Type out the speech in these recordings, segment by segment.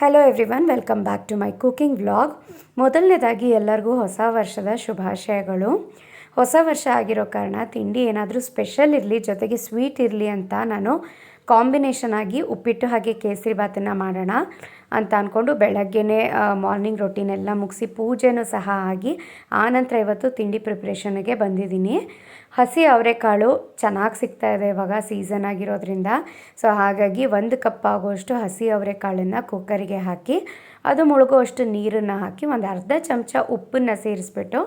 Hello everyone welcome back to my cooking vlog ಮೊದಲನೇದಾಗಿ ಎಲ್ಲರಿಗೂ ಹೊಸ ವರ್ಷದ ಶುಭಾಶಯಗಳು. ಹೊಸ ವರ್ಷ ಆಗಿರೋ ಕಾರಣ ತಿಂಡಿ ಏನಾದರೂ ಸ್ಪೆಷಲ್ ಇರಲಿ, ಜೊತೆಗೆ ಸ್ವೀಟ್ ಇರಲಿ ಅಂತ ನಾನು ಕಾಂಬಿನೇಷನ್ ಆಗಿ ಉಪ್ಪಿಟ್ಟು ಹಾಗೆ ಕೇಸರಿ ಬಾತನ್ನು ಮಾಡೋಣ ಅಂತ ಅಂದ್ಕೊಂಡು ಬೆಳಗ್ಗೆನೇ ಮಾರ್ನಿಂಗ್ ರೊಟೀನೆಲ್ಲ ಮುಗಿಸಿ ಪೂಜೆನೂ ಸಹ ಆಗಿ ಆನಂತರ ಇವತ್ತು ತಿಂಡಿ ಪ್ರಿಪ್ರೇಷನ್ಗೆ ಬಂದಿದ್ದೀನಿ. ಹಸಿ ಅವರೆಕಾಳು ಚೆನ್ನಾಗಿ ಸಿಗ್ತಾ ಇದೆ ಇವಾಗ ಸೀಸನ್ ಆಗಿರೋದ್ರಿಂದ. ಸೊ ಹಾಗಾಗಿ ಒಂದು ಕಪ್ ಆಗುವಷ್ಟು ಹಸಿ ಅವರೆಕಾಳನ್ನು ಕುಕ್ಕರಿಗೆ ಹಾಕಿ, ಅದು ಮುಳುಗುವಷ್ಟು ನೀರನ್ನು ಹಾಕಿ ಒಂದು ಅರ್ಧ ಚಮಚ ಉಪ್ಪನ್ನು ಸೇರಿಸ್ಬಿಟ್ಟು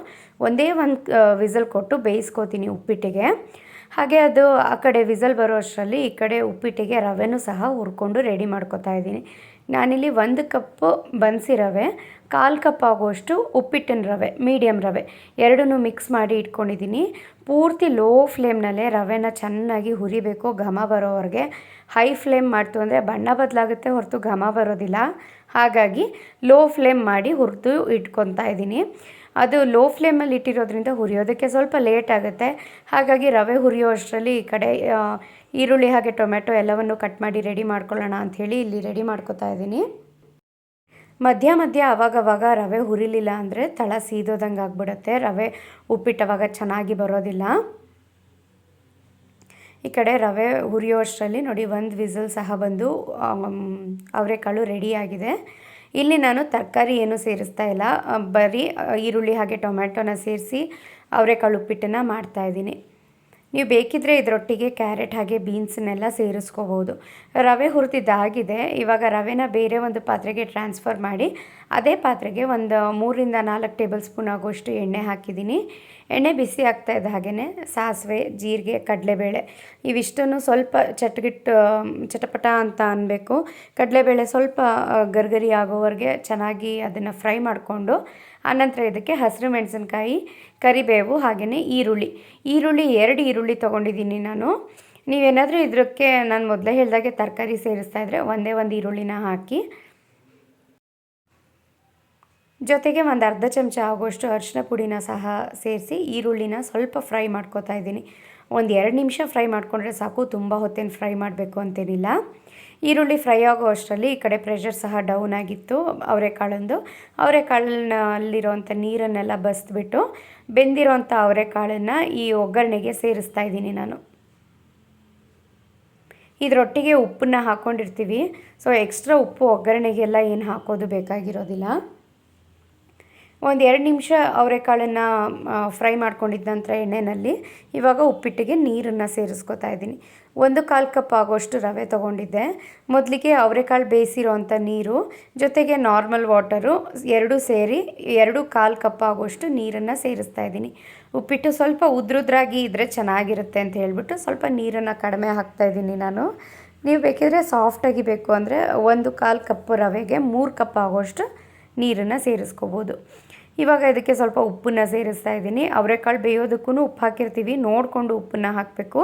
ಒಂದೇ ಒಂದು ವಿಸಲ್ ಕೊಟ್ಟು ಬೇಯಿಸ್ಕೋತೀನಿ ಉಪ್ಪಿಟ್ಟಿಗೆ. ಹಾಗೆ ಅದು ಆ ಕಡೆ ವಿಸಲ್ ಬರೋ ಅಷ್ಟರಲ್ಲಿ ಈ ಕಡೆ ಉಪ್ಪಿಟ್ಟಿಗೆ, ರವೆನೂ ಸಹ ಹುರ್ಕೊಂಡು ರೆಡಿ ಮಾಡ್ಕೊತಾ ಇದ್ದೀನಿ. ನಾನಿಲ್ಲಿ ಒಂದು ಕಪ್ಪು ಬನ್ಸಿ ರವೆ, ಕಾಲು ಕಪ್ ಆಗುವಷ್ಟು ಉಪ್ಪಿಟ್ಟಿನ ರವೆ ಮೀಡಿಯಮ್ ರವೆ, ಎರಡನ್ನೂ ಮಿಕ್ಸ್ ಮಾಡಿ ಇಟ್ಕೊಂಡಿದ್ದೀನಿ. ಪೂರ್ತಿ ಲೋ ಫ್ಲೇಮ್ನಲ್ಲೇ ರವೆನ ಚೆನ್ನಾಗಿ ಹುರಿಬೇಕು, ಘಮ ಬರೋವರೆಗೆ. ಹೈ ಫ್ಲೇಮ್ ಮಾಡ್ತು ಅಂದರೆ ಬಣ್ಣ ಬದಲಾಗುತ್ತೆ, ಹೊರತು ಘಮ ಬರೋದಿಲ್ಲ. ಹಾಗಾಗಿ ಲೋ ಫ್ಲೇಮ್ ಮಾಡಿ ಹುರಿದು ಇಟ್ಕೊತಾ ಇದ್ದೀನಿ. ಅದು ಲೋ ಫ್ಲೇಮಲ್ಲಿ ಇಟ್ಟಿರೋದ್ರಿಂದ ಹುರಿಯೋದಕ್ಕೆ ಸ್ವಲ್ಪ ಲೇಟ್ ಆಗುತ್ತೆ. ಹಾಗಾಗಿ ರವೆ ಹುರಿಯೋ ಅಷ್ಟರಲ್ಲಿ ಈ ಕಡೆ ಈರುಳ್ಳಿ ಹಾಗೆ ಟೊಮೆಟೊ ಎಲ್ಲವನ್ನು ಕಟ್ ಮಾಡಿ ರೆಡಿ ಮಾಡ್ಕೊಳ್ಳೋಣ ಅಂಥೇಳಿ ಇಲ್ಲಿ ರೆಡಿ ಮಾಡ್ಕೊತಾ ಇದ್ದೀನಿ. ಮಧ್ಯ ಮಧ್ಯ ಅವಾಗವಾಗ ರವೆ ಹುರಿಲಿಲ್ಲ ಅಂದರೆ ತಳ ಸೀದೋದಂಗೆ ಆಗ್ಬಿಡುತ್ತೆ. ರವೆ ಉಪ್ಪಿಟ್ಟು ಅವಾಗ ಚೆನ್ನಾಗಿ ಬರೋದಿಲ್ಲ. ಈ ಕಡೆ ರವೆ ಹುರಿಯೋ ಅಷ್ಟರಲ್ಲಿ ನೋಡಿ ಒಂದು ವಿಸಲ್ ಸಹ ಬಂದು ಅವರೆಕಾಳು ರೆಡಿಯಾಗಿದೆ ಇಲ್ಲಿ ನಾನು ತರಕಾರಿ ಏನು ಸೇರಿಸ್ತಾ ಇಲ್ಲ. ಬರೀ ಈರುಳ್ಳಿ ಹಾಗೆ ಟೊಮ್ಯಾಟೊನ ಸೇರಿಸಿ ಅವರೆಕಾಳು ಉಪ್ಪಿಟ್ಟನ್ನು ಮಾಡ್ತಾಯಿದ್ದೀನಿ ನೀವು ಬೇಕಿದ್ದರೆ ಇದರೊಟ್ಟಿಗೆ ಕ್ಯಾರೆಟ್ ಹಾಗೆ ಬೀನ್ಸನ್ನೆಲ್ಲ ಸೇರಿಸ್ಕೋಬೋದು. ರವೆ ಹುರಿದಿದ್ದಾಗಿದೆ. ಇವಾಗ ರವೆನ ಬೇರೆ ಒಂದು ಪಾತ್ರೆಗೆ ಟ್ರಾನ್ಸ್ಫರ್ ಮಾಡಿ, ಅದೇ ಪಾತ್ರೆಗೆ ಒಂದು ಮೂರಿಂದ ನಾಲ್ಕು ಟೇಬಲ್ ಸ್ಪೂನ್ ಆಗುವಷ್ಟು ಎಣ್ಣೆ ಹಾಕಿದ್ದೀನಿ. ಎಣ್ಣೆ ಬಿಸಿ ಆಗ್ತಾ ಇದ್ದ ಹಾಗೆಯೇ ಸಾಸಿವೆ, ಜೀರಿಗೆ, ಕಡಲೆಬೇಳೆ, ಇವಿಷ್ಟನ್ನು ಸ್ವಲ್ಪ ಚಟ್ಗಿಟ್ಟು, ಚಟಪಟ ಅಂತ ಅನ್ನಬೇಕು ಕಡಲೆಬೇಳೆ ಸ್ವಲ್ಪ ಗರ್ಗರಿ ಆಗೋವರೆಗೆ ಚೆನ್ನಾಗಿ ಅದನ್ನು ಫ್ರೈ ಮಾಡಿಕೊಂಡು ಆನಂತರ ಇದಕ್ಕೆ ಹಸಿರು ಮೆಣಸಿನ್ಕಾಯಿ, ಕರಿಬೇವು ಹಾಗೆಯೇ ಈರುಳ್ಳಿ. ಈರುಳ್ಳಿ ಎರಡು ಈರುಳ್ಳಿ ತೊಗೊಂಡಿದ್ದೀನಿ ನಾನು. ನೀವೇನಾದರೂ ಇದಕ್ಕೆ ನಾನು ಮೊದಲೇ ಹೇಳಿದಾಗೆ ತರಕಾರಿ ಸೇರಿಸ್ತಾ ಇದ್ದರೆ ಒಂದೇ ಒಂದು ಈರುಳ್ಳಿನ ಹಾಕಿ. ಜೊತೆಗೆ ಒಂದು ಅರ್ಧ ಚಮಚ ಆಗುವಷ್ಟು ಅರಿಶಿನ ಪುಡಿನ ಸಹ ಸೇರಿಸಿ ಈರುಳ್ಳಿನ ಸ್ವಲ್ಪ ಫ್ರೈ ಮಾಡ್ಕೋತಾ ಇದ್ದೀನಿ. ಒಂದು ಎರಡು ನಿಮಿಷ ಫ್ರೈ ಮಾಡಿಕೊಂಡ್ರೆ ಸಾಕು, ತುಂಬ ಹೊತ್ತೇನು ಫ್ರೈ ಮಾಡಬೇಕು ಅಂತೇನಿಲ್ಲ. ಈರುಳ್ಳಿ ಫ್ರೈ ಆಗೋ ಅಷ್ಟರಲ್ಲಿ ಈ ಕಡೆ ಪ್ರೆಷರ್ ಸಹ ಡೌನ್ ಆಗಿತ್ತು. ಅವರೆಕಾಳಂದು ಅವರೆಕಾಳಲ್ಲಿರೋವಂಥ ನೀರನ್ನೆಲ್ಲ ಬಸ್ದುಬಿಟ್ಟು ಬೆಂದಿರೋವಂಥ ಅವರೆಕಾಳನ್ನು ಈ ಒಗ್ಗರಣೆಗೆ ಸೇರಿಸ್ತಾ ಇದ್ದೀನಿ ನಾನು. ಇದರೊಟ್ಟಿಗೆ ಉಪ್ಪನ್ನ ಹಾಕ್ಕೊಂಡಿರ್ತೀವಿ ಸೊ ಎಕ್ಸ್ಟ್ರಾ ಉಪ್ಪು ಒಗ್ಗರಣೆಗೆಲ್ಲ ಏನು ಹಾಕೋದು ಬೇಕಾಗಿರೋದಿಲ್ಲ. ಒಂದು ಎರಡು ನಿಮಿಷ ಅವರೆಕಾಳನ್ನು ಫ್ರೈ ಮಾಡ್ಕೊಂಡಿದ್ದ ನಂತರ ಎಣ್ಣೆಯಲ್ಲಿ ಇವಾಗ ಉಪ್ಪಿಟ್ಟಿಗೆ ನೀರನ್ನು ಸೇರಿಸ್ಕೊತಾ ಇದ್ದೀನಿ. ಒಂದು ಕಾಲು ಕಪ್ ಆಗೋಷ್ಟು ರವೆ ತೊಗೊಂಡಿದ್ದೆ. ಮೊದಲಿಗೆ ಅವರೆಕಾಳು ಬೇಯಿಸಿರೋ ಅಂಥ ನೀರು, ಜೊತೆಗೆ ನಾರ್ಮಲ್ ವಾಟರು ಎರಡು ಸೇರಿ ಎರಡು ಕಾಲು ಕಪ್ ಆಗೋಷ್ಟು ನೀರನ್ನು ಸೇರಿಸ್ತಾ ಇದ್ದೀನಿ. ಉಪ್ಪಿಟ್ಟು ಸ್ವಲ್ಪ ಉದ್ರುದ್ರಾಗಿ ಇದ್ದರೆ ಚೆನ್ನಾಗಿರುತ್ತೆ ಅಂತ ಹೇಳಿಬಿಟ್ಟು ಸ್ವಲ್ಪ ನೀರನ್ನು ಕಡಿಮೆ ಹಾಕ್ತಾಯಿದ್ದೀನಿ ನಾನು. ನೀವು ಬೇಕಿದ್ರೆ ಸಾಫ್ಟಾಗಿ ಬೇಕು ಅಂದರೆ ಒಂದು ಕಾಲು ಕಪ್ ರವೆಗೆ ಮೂರು ಕಪ್ ಆಗೋಷ್ಟು ನೀರನ್ನು ಸೇರಿಸ್ಕೋಬೋದು. ಇವಾಗ ಇದಕ್ಕೆ ಸ್ವಲ್ಪ ಉಪ್ಪನ್ನು ಸೇರಿಸ್ತಾ ಇದ್ದೀನಿ. ಅವರೆಕಾಳು ಬೇಯೋದಕ್ಕೂ ಉಪ್ಪು ಹಾಕಿರ್ತೀವಿ. ನೋಡಿಕೊಂಡು ಉಪ್ಪನ್ನು ಹಾಕಬೇಕು.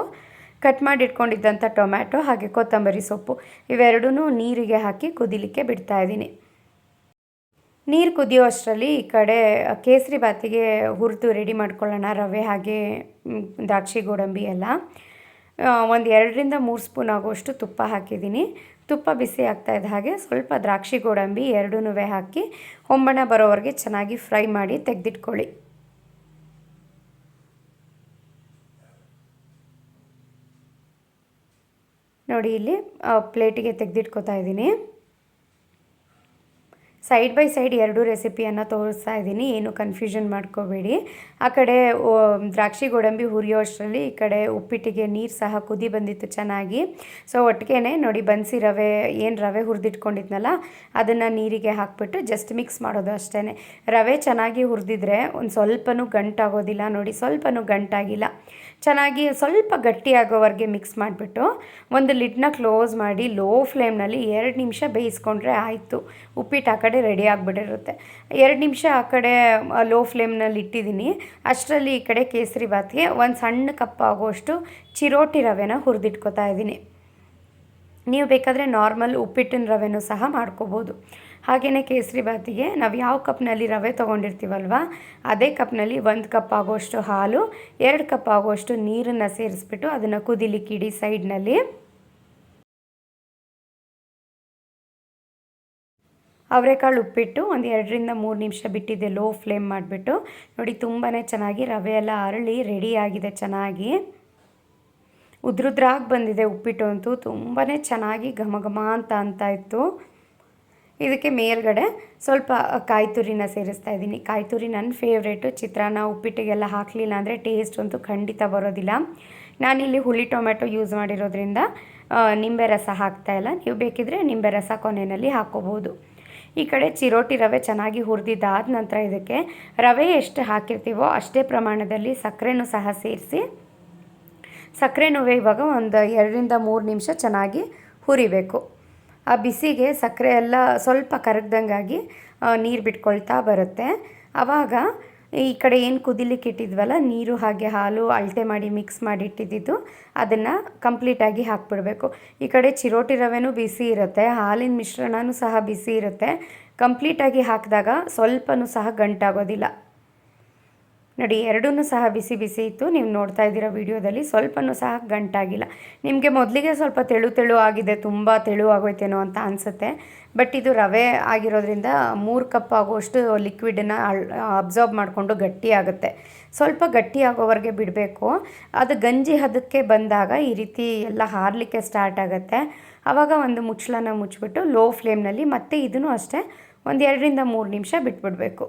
ಕಟ್ ಮಾಡಿ ಇಟ್ಕೊಂಡಿದ್ದಂಥ ಟೊಮ್ಯಾಟೊ ಹಾಗೆ ಕೊತ್ತಂಬರಿ ಸೊಪ್ಪು ಇವೆರಡೂ ನೀರಿಗೆ ಹಾಕಿ ಕುದಿಲಿಕ್ಕೆ ಬಿಡ್ತಾ ಇದ್ದೀನಿ. ನೀರು ಕುದಿಯೋ ಅಷ್ಟರಲ್ಲಿ ಈ ಕಡೆ ಕೇಸರಿ ಬಾತಿಗೆ ಹುರಿದು ರೆಡಿ ಮಾಡ್ಕೊಳ್ಳೋಣ. ರವೆ ಹಾಗೆ ದ್ರಾಕ್ಷಿ, ಗೋಡಂಬಿ ಎಲ್ಲ. ಒಂದು ಎರಡರಿಂದ ಮೂರು ಸ್ಪೂನ್ ಆಗುವಷ್ಟು ತುಪ್ಪ ಹಾಕಿದ್ದೀನಿ. ತುಪ್ಪ ಬಿಸಿ ಆಗ್ತಾ ಇದ್ದ ಹಾಗೆ ಸ್ವಲ್ಪ ದ್ರಾಕ್ಷಿ ಗೋಡಂಬಿ ಎರಡೂ ಹಾಕಿ ಹೊಂಬಣ ಬರೋವರೆಗೆ ಚೆನ್ನಾಗಿ ಫ್ರೈ ಮಾಡಿ ತೆಗೆದಿಟ್ಕೊಳ್ಳಿ. ನೋಡಿ, ಇಲ್ಲಿ ಪ್ಲೇಟಿಗೆ ತೆಗೆದಿಟ್ಕೋತಾ ಇದ್ದೀನಿ. ಸೈಡ್ ಬೈ ಸೈಡ್ ಎರಡು ರೆಸಿಪಿಯನ್ನು ತೋರಿಸ್ತಾ ಇದ್ದೀನಿ. ಏನು ಕನ್ಫ್ಯೂಷನ್ ಮಾಡ್ಕೋಬೇಡಿ. ಆ ಕಡೆ ದ್ರಾಕ್ಷಿ ಗೋಡಂಬಿ ಹುರಿಯೋ ಅಷ್ಟರಲ್ಲಿ ಈ ಕಡೆ ಉಪ್ಪಿಟ್ಟಿಗೆ ನೀರು ಸಹ ಕುದಿ ಬಂದಿತ್ತು ಚೆನ್ನಾಗಿ. ಸೊ ಒಟ್ಟಿಗೆ ನೋಡಿ ಬನ್ಸಿ ರವೆ, ಏನು ರವೆ ಹುರಿದಿಟ್ಕೊಂಡಿದ್ನಲ್ಲ, ಅದನ್ನು ನೀರಿಗೆ ಹಾಕ್ಬಿಟ್ಟು ಜಸ್ಟ್ ಮಿಕ್ಸ್ ಮಾಡೋದು ಅಷ್ಟೇ ರವೆ ಚೆನ್ನಾಗಿ ಹುರಿದಿದ್ರೆ ಒಂದು ಸ್ವಲ್ಪನೂ ಗಂಟಾಗೋದಿಲ್ಲ ನೋಡಿ, ಸ್ವಲ್ಪನೂ ಗಂಟಾಗಿಲ್ಲ. ಚೆನ್ನಾಗಿ ಸ್ವಲ್ಪ ಗಟ್ಟಿಯಾಗೋವರೆಗೆ ಮಿಕ್ಸ್ ಮಾಡಿಬಿಟ್ಟು ಒಂದು ಲಿಡ್ನ ಕ್ಲೋಸ್ ಮಾಡಿ ಲೋ ಫ್ಲೇಮ್ನಲ್ಲಿ ಎರಡು ನಿಮಿಷ ಬೇಯಿಸ್ಕೊಂಡ್ರೆ ಆಯಿತು. ಉಪ್ಪಿಟ್ಟು ಆ ಕಡೆ ರೆಡಿ ಆಗಿಬಿಟ್ಟಿರುತ್ತೆ. ಎರಡು ನಿಮಿಷ ಆ ಕಡೆ ಲೋ ಫ್ಲೇಮ್ನಲ್ಲಿ ಇಟ್ಟಿದ್ದೀನಿ. ಅಷ್ಟರಲ್ಲಿ ಈ ಕಡೆ ಕೇಸರಿ ಬಾತ್ಗೆ ಒಂದು ಸಣ್ಣ ಕಪ್ ಆಗೋಷ್ಟು ಚಿರೋಟಿ ರವೆನ ಹುರಿದಿಟ್ಕೋತಾ ಇದ್ದೀನಿ. ನೀವು ಬೇಕಾದರೆ ನಾರ್ಮಲ್ ಉಪ್ಪಿಟ್ಟಿನ ರವೆನೂ ಸಹ ಮಾಡ್ಕೋಬೋದು. ಹಾಗೆಯೇ ಕೇಸರಿ ಬಾತಿಗೆ ನಾವು ಯಾವ ಕಪ್ನಲ್ಲಿ ರವೆ ತೊಗೊಂಡಿರ್ತೀವಲ್ವ, ಅದೇ ಕಪ್ನಲ್ಲಿ ಒಂದು ಕಪ್ ಆಗೋಷ್ಟು ಹಾಲು, ಎರಡು ಕಪ್ ಆಗೋಷ್ಟು ನೀರನ್ನು ಸೇರಿಸ್ಬಿಟ್ಟು ಅದನ್ನು ಕುದಿಲಿಕ್ಕಿಡಿ ಸೈಡ್ನಲ್ಲಿ. ಅವರೆಕಾಳು ಉಪ್ಪಿಟ್ಟು ಒಂದು ಎರಡರಿಂದ ಮೂರು ನಿಮಿಷ ಬಿಟ್ಟಿದ್ದೆ ಲೋ ಫ್ಲೇಮ್ ಮಾಡಿಬಿಟ್ಟು. ನೋಡಿ ತುಂಬಾ ಚೆನ್ನಾಗಿ ರವೆ ಎಲ್ಲ ಅರಳಿ ರೆಡಿಯಾಗಿದೆ ಚೆನ್ನಾಗಿ. ಉದ್ರುದ್ರಾಗಿ ಬಂದಿದೆ ಉಪ್ಪಿಟ್ಟು ಅಂತೂ ತುಂಬಾ ಚೆನ್ನಾಗಿ ಘಮ ಘಮ ಅಂತ ಅಂತ ಇತ್ತು. ಇದಕ್ಕೆ ಮೇಲ್ಗಡೆ ಸ್ವಲ್ಪ ಕಾಯಿ ತುರಿನ ಸೇರಿಸ್ತಾ ಇದ್ದೀನಿ. ಕಾಯಿ ತುರಿ ನನ್ನ ಫೇವ್ರೇಟು ಚಿತ್ರಾನ್ನ, ಉಪ್ಪಿಟ್ಟಿಗೆಲ್ಲ ಹಾಕಲಿಲ್ಲ ಅಂದರೆ ಟೇಸ್ಟ್ ಅಂತೂ ಖಂಡಿತ ಬರೋದಿಲ್ಲ. ನಾನಿಲ್ಲಿ ಹುಳಿ ಟೊಮೆಟೊ ಯೂಸ್ ಮಾಡಿರೋದ್ರಿಂದ ನಿಂಬೆ ರಸ ಹಾಕ್ತಾಯಿಲ್ಲ ನೀವು ಬೇಕಿದ್ರೆ ನಿಂಬೆ ರಸ ಕೊನೆಯಲ್ಲಿ ಹಾಕೋಬೋದು ಈ ಕಡೆ ಚಿರೋಟಿ ರವೆ ಚೆನ್ನಾಗಿ ಹುರಿದಿದ್ದಾದ ನಂತರ ಇದಕ್ಕೆ ರವೆ ಎಷ್ಟು ಹಾಕಿರ್ತೀವೋ ಅಷ್ಟೇ ಪ್ರಮಾಣದಲ್ಲಿ ಸಕ್ಕರೆನೂ ಸಹ ಸೇರಿಸಿ ಸಕ್ಕರೆನೂ ಇವಾಗ ಒಂದು ಎರಡರಿಂದ ಮೂರು ನಿಮಿಷ ಚೆನ್ನಾಗಿ ಹುರಿಬೇಕು. ಆ ಬಿಸಿಗೆ ಸಕ್ಕರೆ ಎಲ್ಲ ಸ್ವಲ್ಪ ಕರಗ್ದಂಗಾಗಿ ನೀರು ಬಿಟ್ಕೊಳ್ತಾ ಬರುತ್ತೆ. ಆವಾಗ ಈ ಕಡೆ ಏನು ಕುದಿಲಿಕ್ಕೆ ಇಟ್ಟಿದ್ವಲ್ಲ, ನೀರು ಹಾಗೆ ಹಾಲು ಅಳತೆ ಮಾಡಿ ಮಿಕ್ಸ್ ಮಾಡಿ ಇಟ್ಟಿದ್ದಿದ್ದು, ಅದನ್ನು ಕಂಪ್ಲೀಟಾಗಿ ಹಾಕ್ಬಿಡಬೇಕು. ಈ ಕಡೆ ಚಿರೋಟಿ ರವೆನೂ ಬಿಸಿ ಇರುತ್ತೆ, ಹಾಲಿನ ಮಿಶ್ರಣವೂ ಸಹ ಬಿಸಿ ಇರುತ್ತೆ. ಕಂಪ್ಲೀಟಾಗಿ ಹಾಕಿದಾಗ ಸ್ವಲ್ಪನೂ ಸಹ ಗಂಟಾಗೋದಿಲ್ಲ. ನೋಡಿ ಎರಡೂ ಸಹ ಬಿಸಿ ಬಿಸಿ ಇತ್ತು. ನೀವು ನೋಡ್ತಾ ಇದ್ದೀರಾ ವಿಡಿಯೋದಲ್ಲಿ, ಸ್ವಲ್ಪನೂ ಸಹ ಗಂಟಾಗಿಲ್ಲ. ನಿಮಗೆ ಮೊದಲಿಗೆ ಸ್ವಲ್ಪ ತೆಳು ತೆಳು ಆಗಿದೆ, ತುಂಬ ತೆಳು ಆಗೋಯ್ತೇನೋ ಅಂತ ಅನಿಸುತ್ತೆ. ಬಟ್ ಇದು ರವೆ ಆಗಿರೋದ್ರಿಂದ ಮೂರು ಕಪ್ ಆಗುವಷ್ಟು ಲಿಕ್ವಿಡನ್ನು ಅಬ್ಸಾರ್ಬ್ ಮಾಡಿಕೊಂಡು ಗಟ್ಟಿ ಆಗುತ್ತೆ. ಸ್ವಲ್ಪ ಗಟ್ಟಿ ಆಗೋವರೆಗೆ ಬಿಡಬೇಕು. ಅದು ಗಂಜಿ ಹದಕ್ಕೆ ಬಂದಾಗ ಈ ರೀತಿ ಎಲ್ಲ ಹಾರಲಿಕ್ಕೆ ಸ್ಟಾರ್ಟ್ ಆಗುತ್ತೆ. ಆವಾಗ ಒಂದು ಮುಚ್ಚಳನ ಮುಚ್ಚಿಬಿಟ್ಟು ಲೋ ಫ್ಲೇಮ್ನಲ್ಲಿ ಮತ್ತೆ ಇದನ್ನು ಅಷ್ಟೇ ಒಂದು ಎರಡರಿಂದ ಮೂರು ನಿಮಿಷ ಬಿಟ್ಬಿಡಬೇಕು.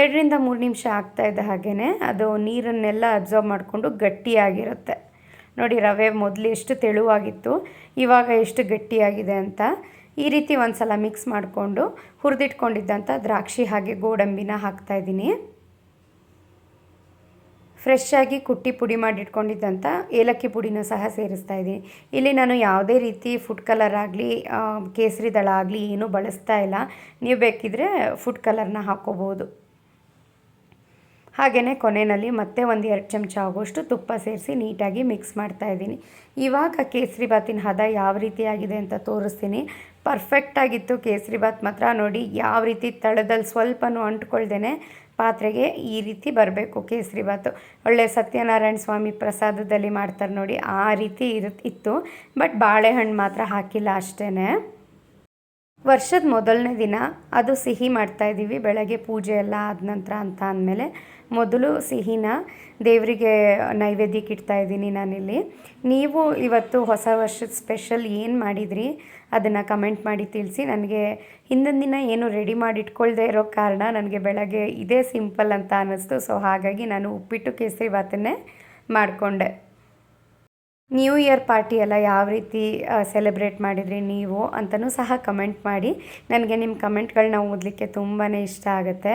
ಎರಡರಿಂದ ಮೂರು ನಿಮಿಷ ಆಗ್ತಾಯಿದ್ದ ಹಾಗೇ ಅದು ನೀರನ್ನೆಲ್ಲ ಅಬ್ಸರ್ವ್ ಮಾಡಿಕೊಂಡು ಗಟ್ಟಿಯಾಗಿರುತ್ತೆ. ನೋಡಿ ರವೆ ಮೊದಲು ಎಷ್ಟು ತೆಳುವಾಗಿತ್ತು, ಇವಾಗ ಎಷ್ಟು ಗಟ್ಟಿಯಾಗಿದೆ ಅಂತ ಈ ರೀತಿ ಒಂದು ಸಲ ಮಿಕ್ಸ್ ಮಾಡಿಕೊಂಡು ಹುರಿದಿಟ್ಕೊಂಡಿದ್ದಂಥ ದ್ರಾಕ್ಷಿ ಹಾಗೆ ಗೋಡಂಬಿನ ಹಾಕ್ತಾಯಿದ್ದೀನಿ ಫ್ರೆಶ್ ಆಗಿ ಕುಟ್ಟಿ ಪುಡಿ ಮಾಡಿಟ್ಕೊಂಡಿದ್ದಂಥ ಏಲಕ್ಕಿ ಪುಡಿನ ಸಹ ಸೇರಿಸ್ತಾ ಇದ್ದೀನಿ. ಇಲ್ಲಿ ನಾನು ಯಾವುದೇ ರೀತಿ ಫುಡ್ ಕಲರ್ ಆಗಲಿ ಕೇಸರಿ ದಳ ಆಗಲಿ ಏನೂ ಬಳಸ್ತಾ ಇಲ್ಲ. ನೀವು ಬೇಕಿದ್ರೆ ಫುಡ್ ಕಲರ್ನ ಹಾಕ್ಕೋಬೋದು ಹಾಗೆಯೇ ಕೊನೆಯಲ್ಲಿ ಮತ್ತೆ ಒಂದು ಎರಡು ಚಮಚ ಆಗುವಷ್ಟು ತುಪ್ಪ ಸೇರಿಸಿ ನೀಟಾಗಿ ಮಿಕ್ಸ್ ಮಾಡ್ತಾ ಇದ್ದೀನಿ. ಇವಾಗ ಕೇಸರಿ ಬಾತಿನ ಹದ ಯಾವ ರೀತಿಯಾಗಿದೆ ಅಂತ ತೋರಿಸ್ತೀನಿ. ಪರ್ಫೆಕ್ಟಾಗಿತ್ತು ಕೇಸರಿ ಬಾತ್ ಮಾತ್ರ. ನೋಡಿ, ಯಾವ ರೀತಿ ತಳದಲ್ಲಿ ಸ್ವಲ್ಪನೂ ಅಂಟ್ಕೊಳ್ದೇ ಪಾತ್ರೆಗೆ ಈ ರೀತಿ ಬರಬೇಕು ಕೇಸರಿ ಬಾತು. ಒಳ್ಳೆ ಸತ್ಯನಾರಾಯಣ ಸ್ವಾಮಿ ಪ್ರಸಾದದಲ್ಲಿ ಮಾಡ್ತಾರೆ ನೋಡಿ, ಆ ರೀತಿ ಇರುತ್ತೆ ಇತ್ತು. ಬಟ್ ಬಾಳೆಹಣ್ಣು ಮಾತ್ರ ಹಾಕಿಲ್ಲ ಅಷ್ಟೇ ವರ್ಷದ ಮೊದಲನೇ ದಿನ ಅದು ಸಿಹಿ ಮಾಡ್ತಾಯಿದ್ದೀವಿ ಬೆಳಗ್ಗೆ ಪೂಜೆ ಎಲ್ಲ ಆದ ನಂತರ ಅಂತ ಅಂದಮೇಲೆ ಮೊದಲು ಸಿಹಿನ ದೇವರಿಗೆ ನೈವೇದ್ಯಕ್ಕೆ ಇಡ್ತಾ ಇದ್ದೀನಿ ನಾನಿಲ್ಲಿ. ನೀವು ಇವತ್ತು ಹೊಸ ವರ್ಷದ ಸ್ಪೆಷಲ್ ಏನು ಮಾಡಿದ್ರಿ? ಅದನ್ನು ಕಮೆಂಟ್ ಮಾಡಿ ತಿಳಿಸಿ. ನನಗೆ ಹಿಂದಿನ ದಿನ ಏನು ರೆಡಿ ಮಾಡಿ ಇಟ್ಕೊಳ್ದೇ ಇರೋ ಕಾರಣ ನನಗೆ ಬೆಳಗ್ಗೆ ಇದೇ ಸಿಂಪಲ್ ಅಂತ ಅನ್ನಿಸ್ತು. ಸೊ ಹಾಗಾಗಿ ನಾನು ಉಪ್ಪಿಟ್ಟು ಕೇಸರಿ ಭಾತನ್ನೇ ಮಾಡಿಕೊಂಡೆ. ನ್ಯೂ ಇಯರ್ ಪಾರ್ಟಿ ಎಲ್ಲ ಯಾವ ರೀತಿ ಸೆಲೆಬ್ರೇಟ್ ಮಾಡಿದ್ರಿ ನೀವು ಅಂತಲೂ ಸಹ ಕಮೆಂಟ್ ಮಾಡಿ. ನನಗೆ ನಿಮ್ಮ ಕಮೆಂಟ್ಗಳನ್ನ ಓದಲಿಕ್ಕೆ ತುಂಬಾ ಇಷ್ಟ ಆಗುತ್ತೆ.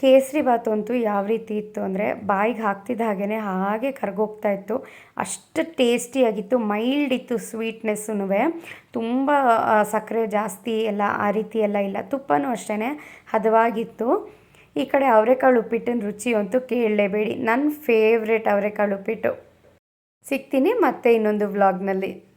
ಕೇಸರಿ ಬಾತು ಅಂತೂ ಯಾವ ರೀತಿ ಇತ್ತು ಅಂದರೆ ಬಾಯಿಗೆ ಹಾಕ್ತಿದ್ದ ಹಾಗೇ ಹಾಗೆ ಕರ್ಗೋಗ್ತಾ ಇತ್ತು. ಅಷ್ಟು ಟೇಸ್ಟಿಯಾಗಿತ್ತು ಮೈಲ್ಡ್ ಇತ್ತು ಸ್ವೀಟ್ನೆಸ್ಸೂ ತುಂಬ ಸಕ್ಕರೆ ಜಾಸ್ತಿ ಎಲ್ಲ ಆ ರೀತಿ ಎಲ್ಲ ಇಲ್ಲ. ತುಪ್ಪನೂ ಅಷ್ಟೇ ಹದವಾಗಿತ್ತು. ಈ ಕಡೆ ಅವರೆಕಾಳು ಉಪ್ಪಿಟ್ಟಿನ ರುಚಿ ಅಂತೂ ಕೇಳಲೇಬೇಡಿ. ನನ್ನ ಫೇವ್ರೇಟ್ ಅವರೆಕಾಳು ಉಪ್ಪಿಟ್ಟು. ಸಿಗ್ತೀನಿ ಮತ್ತೆ ಇನ್ನೊಂದು ವ್ಲಾಗ್ನಲ್ಲಿ